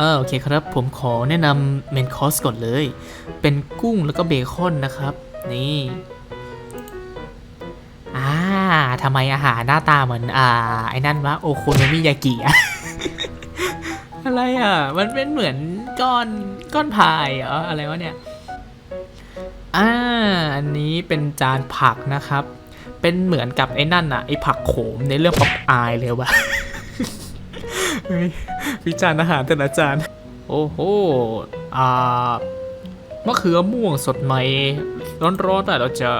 อโอเคครับ ผมขอแนะนำเมนคอสก่อนเลย เป็นกุ้งแล้วก็เบคอนนะครับ นี่อ่าทำไมอาหารหน้าตาเหมือน อ่า ไอ้นั่นวะโอโคโนมิยากิอะอะไรอะ มันเป็นเหมือนก้อนก้อนพายเหรออะไรวะเนี่ยอ่าอันนี้เป็นจานผักนะครับ เป็นเหมือนกับไอ้นั่นอะไอ้ผักโขมในเรื่องป๊อปอายเลยวะ วิจารณ์อาหารแต่ละจานโอ้โห อ่ามะเขือม่วงสดใหม่ ร้อนๆแต่เราจะ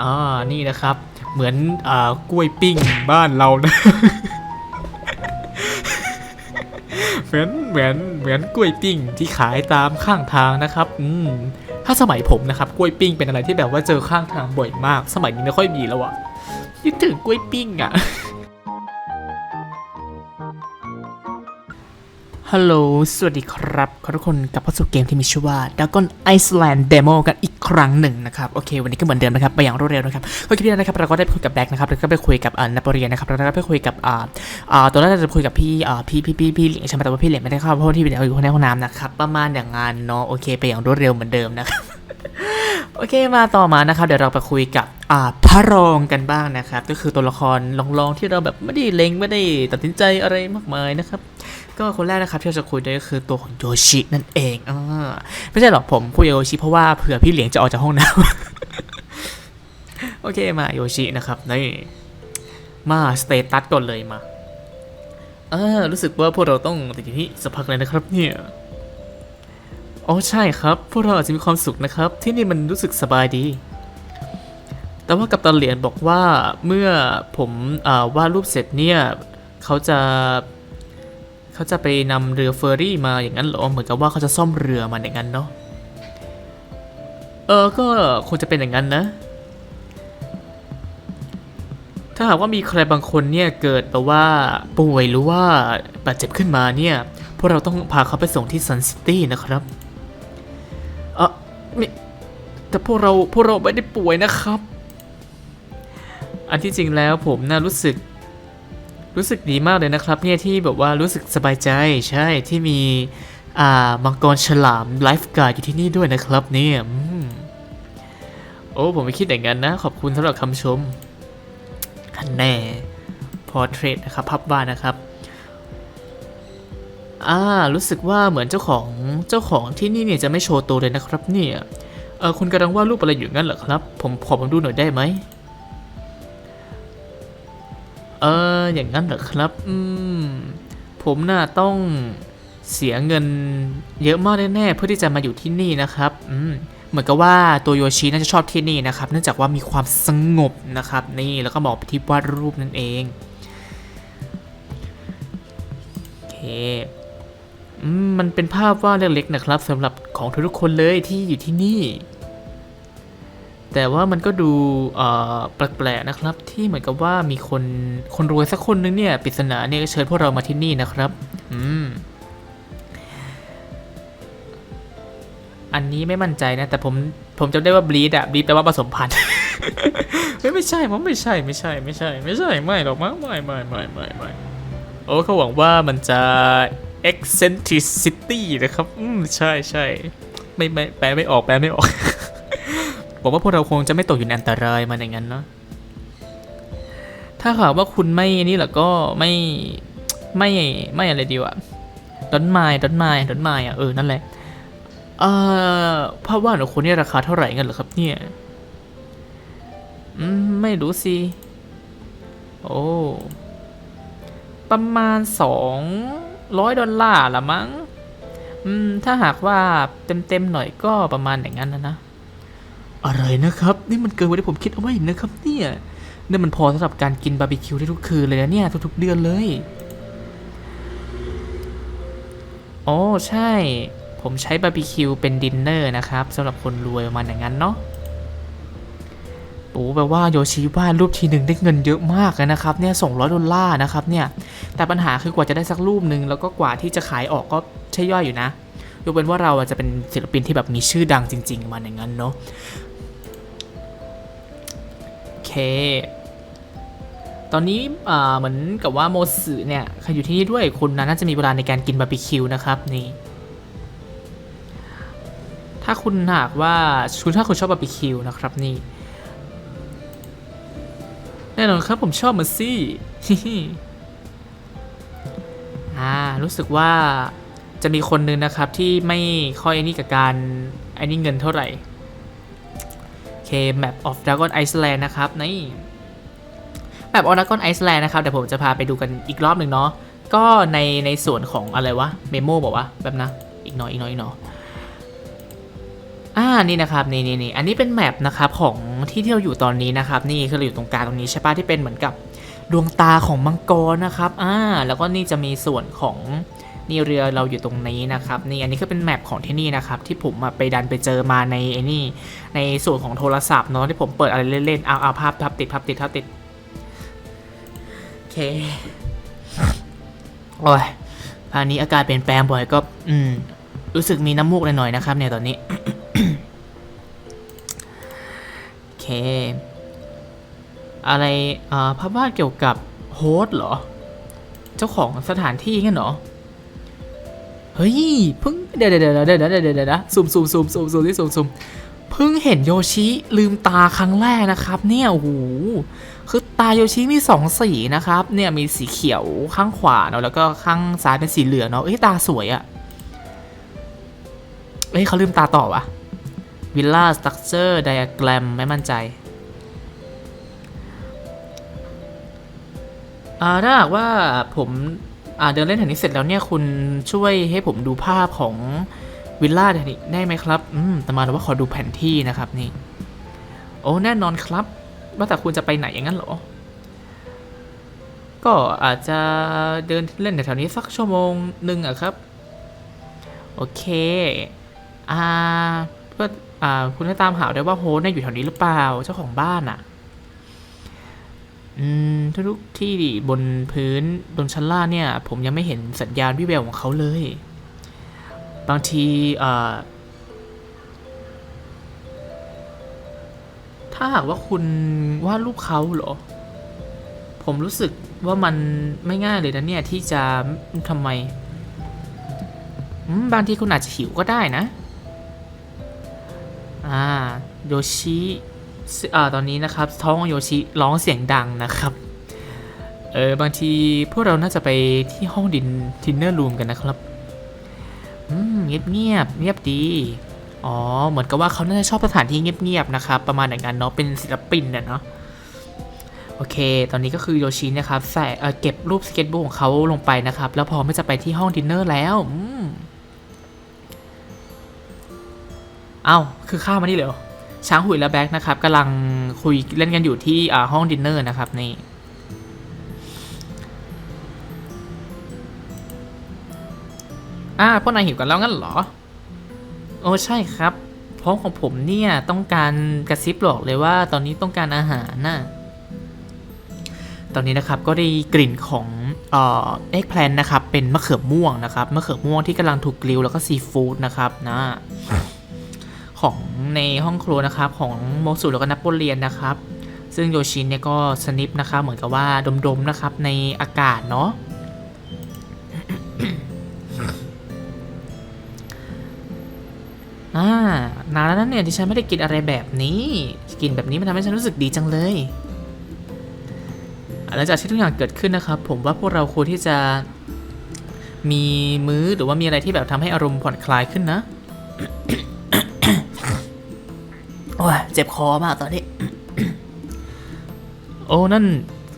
อ่า นี่นะครับ เหมือน อ่า กล้วยปิ้งบ้านเรานะ เหมือน เหมือน เหมือนกล้วยปิ้งที่ขายตามข้างทางนะครับ อืม ถ้าสมัยผมนะครับ กล้วยปิ้งเป็นอะไรที่แบบว่าเจอข้างทางบ่อยมาก สมัยนี้ไม่ค่อยมีแล้วอะคิดถึงกล้วยปิ้งอะ ฮัลโหล สวัสดีครับ ขอทุกคนกลับเข้าสู่เกมที่มีชื่อว่า Dragon Iceland Demo กันอีกครั้งหนึ่งนะครับ โอเค วันนี้ก็เหมือนเดิมนะครับ ไปอย่างรวดเร็วนะครับก็คลิปนี้นะครับ เราก็ได้ไปคุยกับแบ็คนะครับ แล้วก็ไปคุยกับอ่านปเรียนนะครับ แล้วก็ไปคุยกับอ่าอ่าตอนแรกเราจะคุยกับพี่อ่าพี่พี่พี่พี่เหลียงใช่ไหมแต่ว่าพี่เหลียงไม่ได้เข้าเพราะว่าที่อยู่ในห้องน้ำนะครับ ประมาณอย่างงานเนาะ โอเค ไปอย่างรวดเร็วเหมือนเดิมนะครับ โอเคมาต่อมานะครับเดี๋ยวเราไปคุยกับอ่าพระรองกันบ้างนะครับ ก็คือตัวละครรองๆที่เราแบบไม่ได้เล็งไม่ได้ตัดสินใจอะไรมากมายนะครับก็คนแรกนะครับที่เราจะคุยด้วยก็คือตัวของโยชินั่นเองอ่าไม่ใช่หรอกผมคุยโยชิเพราะว่าเผื่อพี่เหลียงจะออกจากห้องน้ำโอเคมาโยชินะครับนี่มาสเตตัสก่อนเลยมาเออรู้สึกว่าพวกเราต้องติดที่สักพักเลยนะครับเนี่ย อ๋อใช่ครับ พวกเราอาจจะมีความสุขนะครับ ที่นี่มันรู้สึกสบายดี แต่ว่ากัปตันเหรียญบอกว่าเมื่อผมอวาดรูปเสร็จเนี่ยเขาจะเขาจะไปนำเรือเฟอร์รี่มาอย่างนั้นเหรอเหมือนกับว่าเขาจะซ่อมเรือมาอย่างนั้นเนาะเออก็คงจะเป็นอย่างนั้นนะ ถ้าหากว่ามีใครบางคนเนี่ยเกิดแบบว่าป่วยหรือว่าบาดเจ็บขึ้นมาเนี่ยพวกเราต้องพาเขาไปส่งที่ซันซิตี้นะครับ ไม่แต่พวกเราพวกเราไม่ได้ป่วยนะครับ อันที่จริงแล้วผมน่ารู้สึก รู้สึกดีมากเลยนะครับ เนี่ยที่แบบว่ารู้สึกสบายใจใช่ที่มีอ่ามังกรฉลามไลฟ์การ์ดอยู่ที่นี่ด้วยนะครับเนี่ยอืมโอ้ผมไม่คิดอย่างนั้นนะ ขอบคุณสำหรับคำชมคันแน่พอเทรดนะครับภาพวาดนะครับ อ่ารู้สึกว่าเหมือนเจ้าของเจ้าของที่นี่เนี่ยจะไม่โชว์ตัวเลยนะครับเนี่ยเออคุณกำลังวาดรูปอะไรอยู่งั้นเหรอครับ ผมขอผมดูหน่อยได้ไหมเอออย่างนั้นเหรอครับอืมผมน่าต้องเสียเงินเยอะมากแน่ๆเพื่อที่จะมาอยู่ที่นี่นะครับอืมเหมือนกับว่าตัวโยชิน่าจะชอบที่นี่นะครับ เนื่องจากว่ามีความสงบนะครับ นี่แล้วก็เหมาะไปที่วาดรูปนั่นเองโอเค มันเป็นภาพวาดเล็กๆนะครับสำหรับของทุกๆคนเลยที่อยู่ที่นี่ แต่ว่ามันก็ดูแปลกๆนะครับ ที่เหมือนกับว่ามีคนคนรวยสักคนนึงเนี่ยปริศนาเนี่ยเชิญพวกเรามาที่นี่นะครับ อืมอันนี้ไม่มั่นใจนะ แต่ผมผมจำได้ว่าบลีดอะบลีดแปลว่าผสมพันธุ์ไม่ใช่มันไม่ใช่ไม่ใช่ไม่ใช่ ไม่ใช่ไม่หรอกมั้งไม่ไม่ไม่ไม่ไม่โอ้เขาหวังว่ามันจะ eccentricity นะครับ อืม ใช่ใช่ไม่ไม่แปลไม่ออก แปลไม่ออก ผมว่าพวกเราคงจะไม่ตกอยู่ในอันตรายมันอย่างนั้นเนาะ ถ้าหากว่าคุณไม่นี่แหละก็ไม่ไม่ไม่อะไรดีวะดอนไม้ดอนไม้ดอนไม้อะเออ นั่นแหละ เอ่อภาพวาดของคุณนี่ราคาเท่าไหร่กันเหรอครับเนี่ยอืม ไม่รู้สิ โอ้ ประมาณสอง ร้อยดอลลาร์ละมั้งอืมถ้าหากว่าเต็มๆหน่อยก็ประมาณอย่างนั้นนะนะ อะไรนะครับ นี่มันเกินกว่าที่ผมคิดเอาไว้อีกนะครับเนี่ยนี่มันพอสำหรับการกินบาร์บีคิวได้ทุกคืนเลยนะเนี่ยทุกๆเดือนเลยโอ้ใช่ ผมใช้บาร์บีคิวเป็นดินเนอร์นะครับสำหรับคนรวยประมาณอย่างนั้นเนาะ โอ้แปลว่าโยชิวาดรูปทีหนึ่งได้เงินเยอะมากนะครับเนี่ยส่งร้อยดอลลาร์นะครับเนี่ยแต่ปัญหาคือกว่าจะได้สักรูปหนึ่งแล้วก็กว่าที่จะขายออกก็ใช่ย่อยอยู่นะยกเว้นว่าเราจะเป็นศิลปินที่แบบมีชื่อดังจริง ๆมาอย่างนั้นเนาะโอเค ตอนนี้เหมือนกับว่าโมสึเนี่ยใครอยู่ที่นี่ด้วยคุณนะน่าจะมีเวลาในการกินบาร์บีคิวนะครับนี่ถ้าคุณหากว่าคุณถ้าคุณชอบบาร์บีคิวนะครับนี่ น่นอนครับผมชอบมันสิอ่ารู้สึกว่าจะมีคนหนึงนะครับที่ไม่ค่อยนี่กับการไอ้นี่เงินเท่าไหร่เค Map of Dragon Iceland นด์นะครับนี่ Map of Dragon Iceland นะครับเดี๋ยวผมจะพาไปดูกันอีกรอบหนึ่งเนาะก็ในในส่วนของอะไรวะเมโมบอกว่าแบบนะอีกหน่อยอีกหน่อยอีกหน่อยอ่านี่นะครับนี่นี่นี่อันนี้เป็นแมปนะครับของ ที่ที่เราอยู่ตอนนี้นะครับ นี่คือเราอยู่ตรงกลางตรงนี้ใช่ปะที่เป็นเหมือนกับดวงตาของมังกรนะครับอ่าแล้วก็นี่จะมีส่วนของนี่เรือเราอยู่ตรงนี้นะครับนี่อันนี้ก็เป็นแมปของที่นี่นะครับที่ผมไปดันไปเจอมาในไอ้นี่ในส่วนของโทรศัพท์เนาะที่ผมเปิดอะไรเล่นๆเอาเอาภาพภาพติดภาพติดภาพติดโอเคโอ้ยพานี้อากาศเปลี่ยนแปลงบ่อยก็ อืม รู้สึกมีน้ำมูกหน่อยๆนะครับเนี่ยตอนนี้ เค อะไรอ่าภาพวาดเกี่ยวกับโฮสเหรอ เจ้าของสถานที่งั้นเหรอ เฮ้ยเพิ่งเดี๋ยวเดี๋ยวเดี๋ยวเดี๋ยวเดี๋ยวเดี๋ยวเดี๋ยวนะซูมซูมซูมซูมซูมที่ซูมซูมเพิ่งเห็นโยชิลืมตาครั้งแรกนะครับ เนี่ยโอ้โหคือตาโยชิมีสองสีนะครับเนี่ยมีสีเขียวข้างขวาเนาะแล้วก็ข้างซ้ายเป็นสีเหลืองเนาะเอ้ยตาสวยอะเอ้ยเขาลืมตาต่อวะ วิลล่าสตั๊กเจอร์ไดอะแกรมไม่มั่นใจอ่าถ้าหากว่าผมอ่าเดินเล่นแถวนี้เสร็จแล้วเนี่ยคุณช่วยให้ผมดูภาพของวิลล่าแถวนี้ได้ไหมครับ อืมแต่มาว่าขอดูแผนที่นะครับนี่ โอ้แน่นอนครับ ว่าแต่คุณจะไปไหนอย่างนั้นเหรอ ก็อาจจะเดินเล่นแถวนี้สักชั่วโมงหนึ่งอะครับ โอเค อ่าเพื่ อ่าคุณให้ตามหาได้ว่าโฮสต์เนี่ยอยู่แถวนี้หรือเปล่าเจ้าของบ้านอะอืมทุกๆที่บนพื้นบนชั้นล่างเนี่ย ผมยังไม่เห็นสัญญาณวิแววของเขาเลย บางทีเอ่อถ้าหากว่าคุณวาดรูปเขาเหรอ ผมรู้สึกว่ามันไม่ง่ายเลยนะเนี่ยที่จะทำไมอืมบางทีคุณอาจจะหิวก็ได้นะ อ่าโยชิอ่าตอนนี้นะครับท้องของโยชิร้องเสียงดังนะครับเออบางทีพวกเราน่าจะไปที่ห้องดินทินเนอร์รูมกันนะครับอืมเงียบเงียบเงียบดีอ๋อเหมือนกับว่าเขาน่าจะชอบสถานที่เงียบๆนะครับประมาณอย่างนั้นเนาะเป็นศิลปินเนี่ยเนาะโอเค ตอนนี้ก็คือโยชินะครับใส่เอ่อเก็บรูปสเก็ตบุ๊กของเขาลงไปนะครับ แล้วพร้อมที่จะไปที่ห้องดินเนอร์แล้วอืม อ้าวคือข้ามานี่เลยหรอช้างหุยและแบ็กนะครับกำลังคุยเล่นกันอยู่ที่ห้องดินเนอร์นะครับนี่อ่าพวกนายหิวกันแล้วงั้นเหรอ โอ้ใช่ครับเพราะของผมเนี่ยต้องการกระซิบบอกเลยว่าตอนนี้ต้องการอาหารน่ะตอนนี้นะครับก็ได้กลิ่นของเอ็กแพลนนะครับเป็นมะเขือม่วงนะครับมะเขือม่วงที่กำลังถูกกริลแล้วก็ซีฟู้ดนะครับนะ ของในห้องครัวนะครับของโมสุแล้วก็นโปเลียนนะครับ ซึ่งโยชินเนี่ยก็สนิปนะครับเหมือนกับว่าดมๆนะครับในอากาศเนาะอ่านานแล้วนะเนี่ยที่ฉันไม่ได้กินอะไรแบบนี้ กินแบบนี้มันทำให้ฉันรู้สึกดีจังเลยหลังจากที่ทุกอย่างเกิดขึ้นนะครับ ผมว่าพวกเราควรที่จะมีมื้อหรือว่ามีอะไรที่แบบทำให้อารมณ์ผ่อนคลายขึ้นนะ โอ้ยเจ็บคอมากตอนนี้ โอ้ นั่น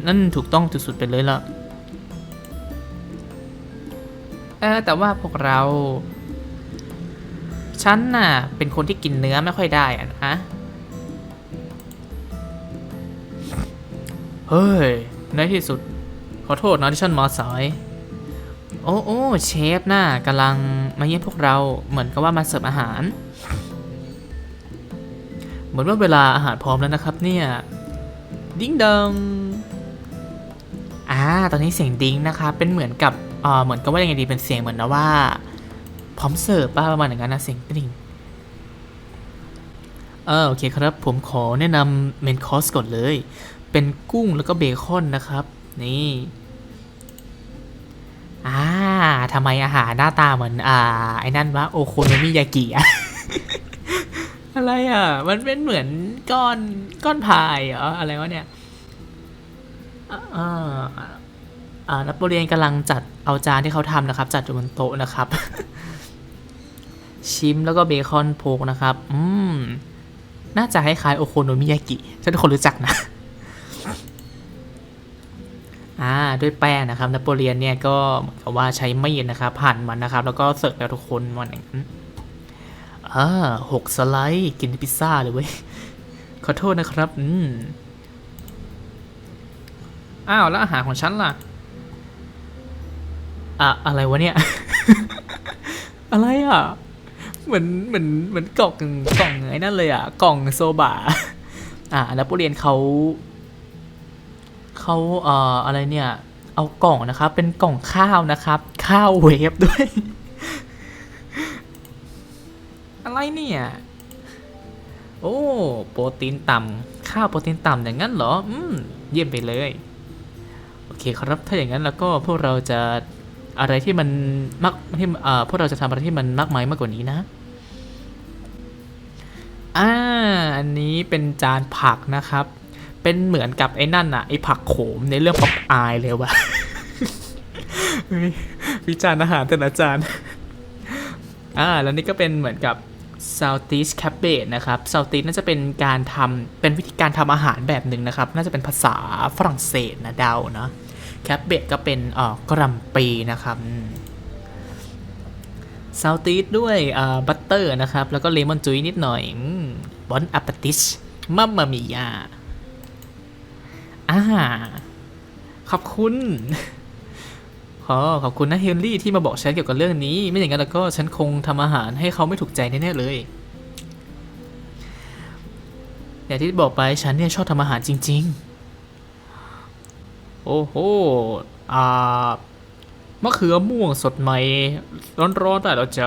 นั่นถูกต้องสุดๆไปเลยล่ะ เออ แต่ว่าพวกเรา ฉันน่ะ เป็นคนที่กินเนื้อไม่ค่อยได้อะนะเฮ้ย ในที่สุด ขอโทษนะที่ฉันมาสาย โอ้โอ้เชฟน่ะกำลังมาเยี่ยมพวกเราเหมือนกับว่ามาเสิร์ฟอาหาร เหมือนว่าเวลาอาหารพร้อมแล้วนะครับเนี่ยดิ้งดองอ่าตอนนี้เสียงดิ้งนะครับเป็นเหมือนกับอ่าเหมือนกับว่ายังไงดีเป็นเสียงเหมือนนะว่า พร้อมเสิร์ฟป้าประมาณอย่างนั้นนะเสียงกริ่งเออโอเคครับ ผมขอแนะนำเมนคอร์สก่อนเลย เป็นกุ้งแล้วก็เบคอนนะครับ นี่อ่าทำไมอาหารหน้าตาเหมือน อ่า ไอ้นั่นวะโอโคโนมิยากิอะ อะไรอะ มันเป็นเหมือนก้อนก้อนพายเหรออะไรวะเนี่ยอ่าอ่านโปเลียนกำลังจัดเอาจานที่เขาทำนะครับ จัดอยู่บนโต๊ะนะครับ ชิมแล้วก็เบคอนโพกนะครับ อืม น่าจะคล้ายๆโอโคโนมิยากิฉันคนรู้จักนะอ่าด้วยแป้งนะครับนโปเลียนเนี่ยก็เหมือนกับว่าใช้มีดนะครับหั่นมันนะครับ แล้วก็เสิร์ฟให้ทุกคนมันอย่างนั้น อ่าหกสไลด์กินพิซซ่าเลยเว้ย ขอโทษนะครับ อืม อ้าว แล้วอาหารของฉันล่ะ อะ อะไรวะเนี่ย อะไรอะ เหมือนเหมือนเหมือนกล่องกล่องไอ้นั่นเลยอะ กล่องโซบะ อ่านโปเลียนเขา เขาเอ่ออะไรเนี่ย เอากล่องนะครับ เป็นกล่องข้าวนะครับ ข้าวเวฟด้วย อะไรเนี่ย โอ้ โปรตีนต่ำข้าวโปรตีนต่ำอย่างนั้นเหรอ อืม เยี่ยมไปเลย โอเคครับ ถ้าอย่างนั้นแล้วก็พวกเราจะอะไรที่มันมากที่เอ่อพวกเราจะทำอะไรที่มันมากมายมากกว่านี้นะอ่าอันนี้เป็นจานผักนะครับ เป็นเหมือนกับไอ้นั่นอะไอ้ผักโขมในเรื่องป๊อปอายเลยวะวิจารณ์อาหารแต่ละจานอ่าแล้วนี่ก็เป็นเหมือนกับ Southeast Cabbage นะครับ Southeast น่าจะเป็นการทำเป็นวิธีการทำอาหารแบบหนึ่งนะครับ น่าจะเป็นภาษาฝรั่งเศสนะเดาเนาะ Cabbage ก็เป็นอ่อกรัมปีนะครับ Southeast ด้วยอ่าบัตเตอร์นะครับ แล้วก็เลมอนจุ้ยนิดหน่อยบอนอัปติชมัมมามิยาอ่าขอบคุณ ขอขอบคุณนะเฮนรี่ที่มาบอกฉันเกี่ยวกับเรื่องนี้ ไม่อย่างนั้นแล้วก็ฉันคงทำอาหารให้เขาไม่ถูกใจแน่ๆเลยอย่างที่บอกไปฉันเนี่ยชอบทำอาหารจริง ๆ โอ้โหอ่ามะเขือม่วงสดใหม่ร้อนๆแต่เราจะ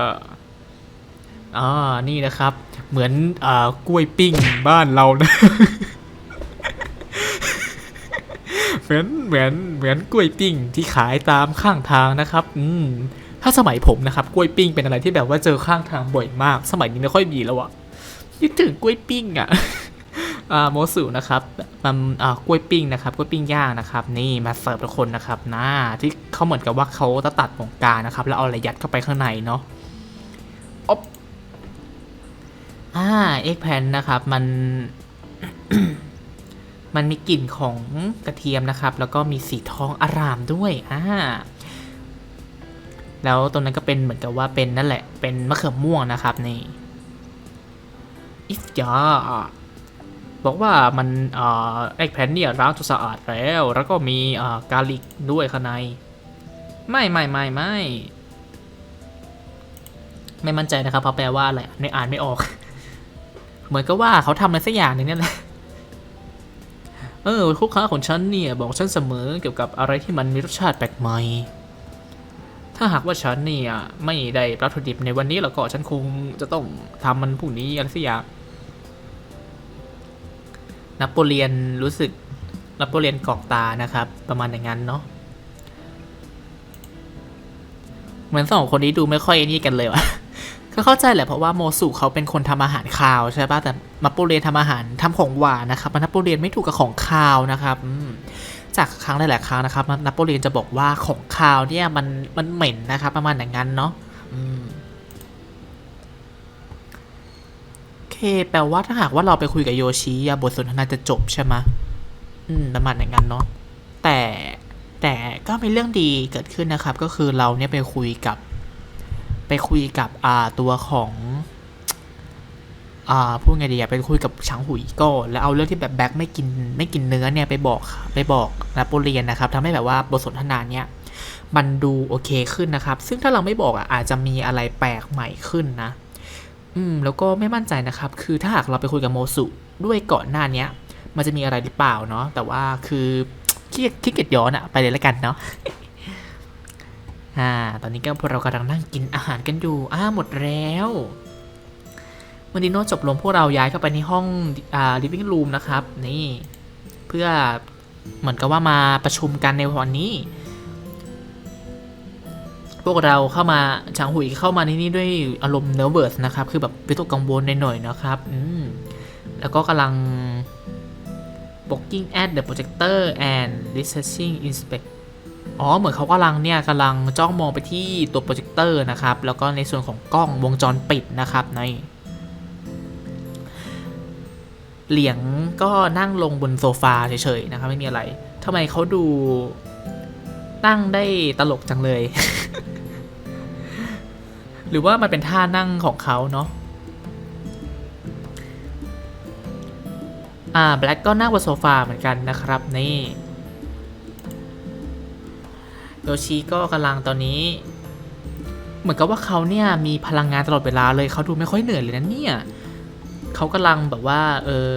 อ่านี่นะครับ เหมือนอ่ากล้วยปิ้งบ้านเรานะ เหมือนเหมือนเหมือนกล้วยปิ้งที่ขายตามข้างทางนะครับ อืมถ้าสมัยผมนะครับกล้วยปิ้งเป็นอะไรที่แบบว่าเจอข้างทางบ่อยมาก สมัยนี้ไม่ค่อยมีแล้วอะนึกถึงกล้วยปิ้งอะอ่าโมสุนะครับมันอ่ากล้วยปิ้งนะครับกล้วยปิ้งย่างนะครับ นี่มาเสิร์ฟทุกคนนะครับนะที่เขาเหมือนกับว่าเขาจะตัดตรงกลางนะครับ แล้วเอาอะไรยัดเข้าไปข้างในเนาะอบอ่าเอ็กแพนนะครับ มัน มันมีกลิ่นของกระเทียมนะครับ แล้วก็มีสีทองอารามด้วยอ่าแล้วตรงนั้นก็เป็นเหมือนกับว่าเป็นนั่นแหละ เป็นมะเขือม่วงนะครับนี่อิฟยาบอกว่ามันเอ่อไอแผ่นเนี่ยล้างจนสะอาดแล้ว แล้วก็มีเอ่อกาลิกด้วยข้างใน ไม่ไม่ไม่ไม่ไม่มั่นใจนะครับเพราะแปลว่าอะไรในอ่านไม่ออก เหมือนกับว่าเขาทำอะไรสักอย่างหนึงนี่แหละ เออคู่ค้าของฉันเนี่ยบอกฉันเสมอเกี่ยวกับอะไรที่มันมีรสชาติแปลกใหม่ ถ้าหากว่าฉันเนี่ยไม่ได้วัตถุดิบในวันนี้แล้วก็ฉันคงจะต้องทำมันพรุ่งนี้อะไรสักอย่างนโปเลียนรู้สึกนโปเลียนกรอกตานะครับ ประมาณอย่างนั้นเนาะเหมือนสองคนนี้ดูไม่ค่อยนี่กันเลยว่ะ ก็เข้าใจแหละเพราะว่าโมสุเขาเป็นคนทำอาหารคาวใช่ป่ะแต่นโปเลียนทำอาหารทำของหวานนะครับนโปเลียนไม่ถูกกับของคาวนะครับจากครั้งหลายๆครั้งนะครับนโปเลียนจะบอกว่าของคาวเนี่ยมันมันเหม็นนะครับ ประมาณอย่างนั้นเนาะโอเคแปลว่าถ้าหากว่าเราไปคุยกับโยชิบทสนทนาจะจบใช่ไหมอืมประมาณอย่างนั้นเนาะแต่แต่ก็มีเรื่องดีเกิดขึ้นนะครับ ก็คือเราเนี่ยไปคุยกับ ไปคุยกับอ่าตัวของอ่าพูดไงดีอะไปคุยกับฉางหุยก่อนแล้วเอาเรื่องที่แบบแบ็คไม่กินไม่กินเนื้อเนี่ยไปบอกไปบอกนโปเลียนนะครับทำให้แบบว่าบทสนทนาเนี่ยมันดูโอเคขึ้นนะครับ ซึ่งถ้าเราไม่บอกอะอาจจะมีอะไรแปลกใหม่ขึ้นนะอืมแล้วก็ไม่มั่นใจนะครับ คือถ้าหากเราไปคุยกับโมสุด้วยก่อนหน้าเนี้ยมันจะมีอะไรหรือเปล่าเนาะแต่ว่าคือขี้ขี้เกียจย้อนอะไปเลยแล้วกันเนาะ อ่า ตอนนี้ก็พวกเรากำลังนั่งกินอาหารกันอยู่ อ่า หมดแล้วเมื่อดิโนจบลงพวกเราย้ายเข้าไปในห้องอ่า living room นะครับ นี่ เพื่อเหมือนกับว่ามาประชุมกันในวันนี้ พวกเราเข้ามาฉางหุยเข้ามาในนี้ด้วยอารมณ์เน r ร์เ u ิร์สนะครับ คือแบบวิตกกังวลหน่อยๆนะครับ อืม แล้วก็กำลัง looking at the projector and researching inspect อ๋อ เหมือนเขากำลังเนี่ยกำลังจ้องมองไปที่ตัวโปรเจคเตอร์นะครับ แล้วก็ในส่วนของกล้องวงจรปิดนะครับในเหลียงก็นั่งลงบนโซฟาเฉยๆนะครับไม่มีอะไรทำไมเขาดูนั่งได้ตลกจังเลย หรือว่ามันเป็นท่านั่งของเขาเนาะอ่าแบล็กก็นั่งบนโซฟาเหมือนกันนะครับนี่ โยชิก็กำลังตอนนี้ เหมือนกับว่าเขาเนี่ยมีพลังงานตลอดเวลาเลยเขาดูไม่ค่อยเหนื่อยเลยนะเนี่ยเขากำลังแบบว่าเออ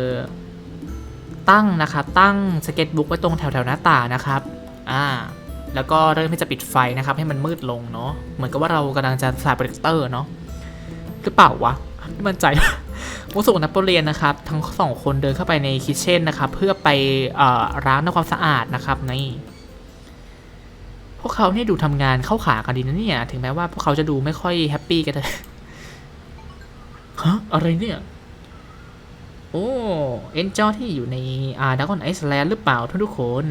ตั้งนะครับตั้งสเก็ตบุ๊กไว้ตรงแถวแถวๆหน้าต่างนะครับอ่าแล้วก็เริ่มที่จะปิดไฟนะครับ ให้มันมืดลงเนาะเหมือนกับว่าเรากำลังจะสายโปรเจคเตอร์เนาะหรือเปล่าวะไม่มั่นใจผู้สูงนโปเลียนนะครับ ทั้งสองคนเดินเข้าไปในคิทเช่นนะครับ เพื่อไปเอ่อล้างทำความสะอาดนะครับนี่ พวกเขาเนี่ยดูทำงานเข้าขากันดีนะเนี่ย ถึงแม้ว่าพวกเขาจะดูไม่ค่อยแฮปปี้กันแต่ฮะอะไรเนี่ย โอ้เอ็นจอที่อยู่ในอาร์ดากอนไอซ์แลนด์หรือเปล่าทุกทุกคน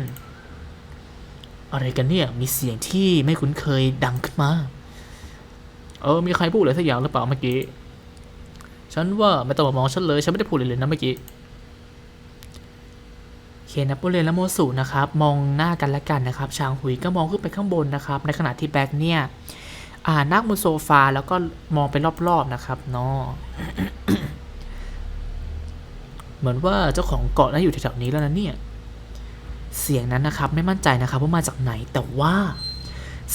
อะไรกันเนี่ย มีเสียงที่ไม่คุ้นเคยดังขึ้นมา เออ มีใครพูดอะไรสักอย่างหรือเปล่าเมื่อกี้ ฉันว่าไม่ต้องมามองฉันเลย ฉันไม่ได้พูดเลยเลยนะเมื่อกี้ เคนนโปเลียนและโมสุนะครับมองหน้ากันและกันนะครับชางหุยก็มองขึ้นไปข้างบนนะครับในขณะที่แบ็กเนี่ยอ่านั่งบนโซฟาแล้วก็มองไปรอบๆนะครับเนาะเหมือนว่าเจ้าของเกาะน่าอยู่แถวๆนี้แล้วนะเนี่ยเสียงนั้นนะครับไม่มั่นใจนะครับว่ามาจากไหนแต่ว่า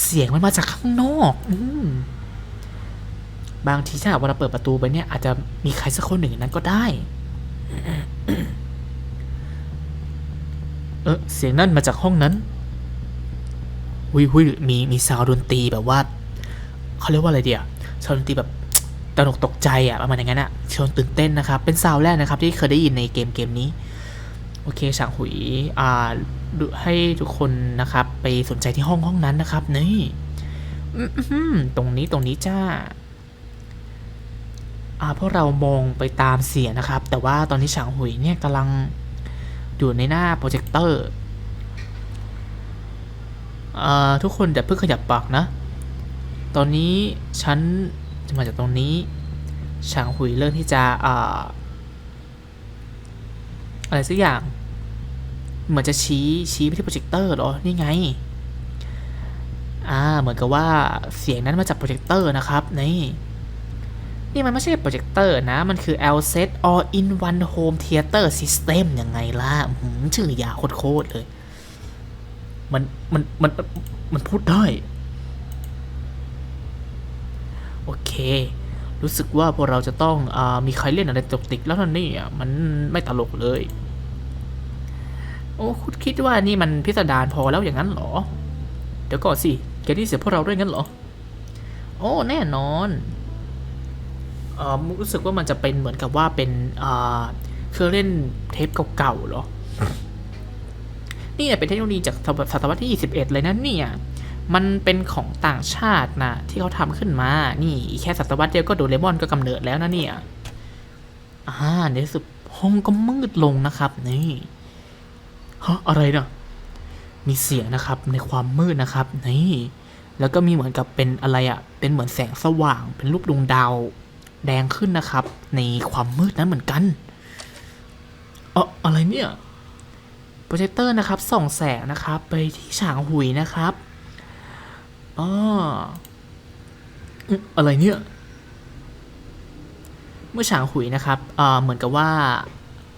เสียงมันมาจากข้างนอกอืบางทีถ้าหากว่าเราเปิดประตูไปเนี่ยอาจจะมีใครสักคนหนึ่งนั้นก็ได้ เออเสียงนั่นมาจากห้องนั้นหุยหุยมีมีซาวด์ดนตรีแบบว่าเขาเรียกว่าอะไรเดียวซาวด์ดนตรีแบบตนกตกใจอะประมาณอย่างนั้นอะชวนตื่นเต้นนะครับ เป็นซาวด์แรกนะครับ ที่เคยได้ยินในเกมเกมนี้ โอเคฉางหุยอ่าให้ทุกคนนะครับ ไปสนใจที่ห้องห้องนั้นนะครับนี่ตรงนี้ตรงนี้จ้าอ่าพวกเรามองไปตามเสียงนะครับ แต่ว่าตอนนี้ฉางหุยเนี่ยกำลัง อยู่ในหน้าโปรเจคเตอร์ทุกคนอย่าเพิ่งขยับปากนะ ตอนนี้ฉันจะมาจากตรงนี้ฉางหุยเริ่มที่จะออะไรสักอย่าง เหมือนจะชี้ชี้ไปที่โปรเจคเตอร์หรอ นี่ไง อ่า เหมือนกับว่าเสียงนั้นมาจากโปรเจคเตอร์นะครับ นี่ นี่มันไม่ใช่โปรเจคเตอร์นะ มันคือ LSET All in One Home Theater System ยังไงล่ะหืมชื่อยาโคตรเลย มัน มัน มัน มันพูดได้ โอเค รู้สึกว่าพวกเราจะต้องอามีใครเล่นอะไรตกติกแล้วนั่นนี่อะมันไม่ตลกเลย โอ้คุณคิดว่านี่มันพิสดารพอแล้วอย่างนั้นเหรอ เดี๋ยวก่อนสิ แกได้เสียพวกเราด้วยงั้นเหรอ โอ้ แน่นอน รู้สึกว่ามันจะเป็นเหมือนกับว่าเป็นเครื่องเล่นเทปเก่าๆเหรอนี่เนี่เป็นเทคโนโลยีจากศตวรรษที่ 21 เลยนะเนี่ย มันเป็นของต่างชาตินะที่เขาทำขึ้นมา นี่แค่ศตวรรษเดียวก็โดเรมอนก็กำเนิดแล้วนะเนี่ย อ่าในที่สุดห้องก็มืดลงนะครับ นี่ฮะอะไรนะมีเสียงนะครับในความมืดนะครับ นี่ แล้วก็มีเหมือนกับเป็นอะไรอะ่ะ เป็นเหมือนแสงสว่าง เป็นรูปดวงดาว แดงขึ้นนะครับ ในความมืดนั้นเหมือนกันเอออะไรเนี่ยโปรเจคเตอร์นะครับส่องแสงนะครับ ไปที่ฉางหุยนะครับอ๋ออืมอะไรเนี่ยเมื่อฉางหุยนะครับเอ่อเหมือนกับว่า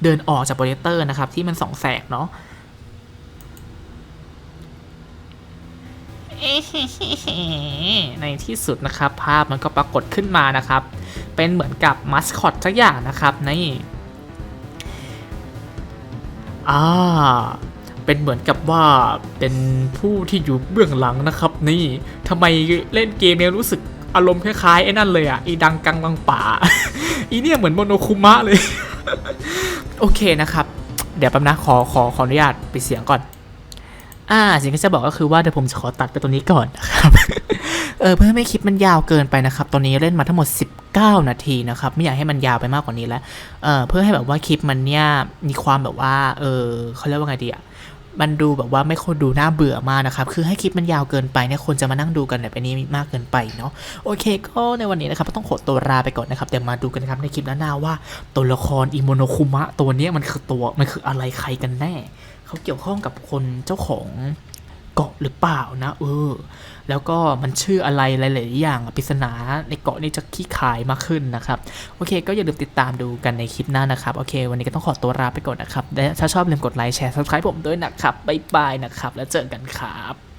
เดินออกจากโปรเจคเตอร์นะครับ ที่มันส่องแสงเนาะในที่สุดนะครับ ภาพมันก็ปรากฏขึ้นมานะครับ เป็นเหมือนกับมัสคอตสักอย่างนะครับนี่อ่าเป็นเหมือนกับว่าเป็นผู้ที่อยู่เบื้องหลังนะครับ นี่ทำไมเล่นเกมเนี่ยรู้สึกอารมณ์คล้ายๆไอ้นั่นเลยอะอีดังกังบังป่าอีเนี่ยเหมือนโมโนคุมะเลย โอเคนะครับ เดี๋ยวแป๊บนะขอขอขออนุญาตปิดเสียงก่อน อ่าสิ่งที่จะบอกก็คือว่าเดี๋ยวผมจะขอตัดไปตรงนี้ก่อนนะครับ ออเพื่อไม่ให้คลิปมันยาวเกินไปนะครับ ตอนนี้เล่นมาทั้งหมด 19 นาทีนะครับ ไม่อยากให้มันยาวไปมากกว่านี้แล้ว เออเพื่อให้แบบว่าคลิปมันเนี่ยมีความแบบว่า เออเขาเรียกว่าไงดีอะมันดูแบบว่าไม่คนดูน่าเบื่อมากนะครับ คือให้คลิปมันยาวเกินไปเนี่ยคนจะมานั่งดูกันแบบอันนี้มากเกินไปเนาะ โอเค ก็ในวันนี้นะครับก็ต้องขอตัวลาไปก่อนนะครับ เดี๋ยวมาดูกันนะครับในคลิปหน้าว่าตัวละครอิโมโนคุมะตัวนี้มันคือตัว มันคืออะไรใครกันแน่ เขาเกี่ยวข้องกับคนเจ้าของ เกาะหรือเปล่านะ เออ แล้วก็มันชื่ออะไรหลายๆอย่างปริศนาในเกาะนี้จะขี้ขายมากขึ้นนะครับ โอเค ก็อย่าลืมติดตามดูกันในคลิปหน้านะครับ โอเค วันนี้ก็ต้องขอตัวลาไปก่อนนะครับและถ้าชอบอย่าลืมกดไลค์แชร์ subscribe ผมด้วยนะครับบ๊ายบายนะครับ แล้วเจอกันครับ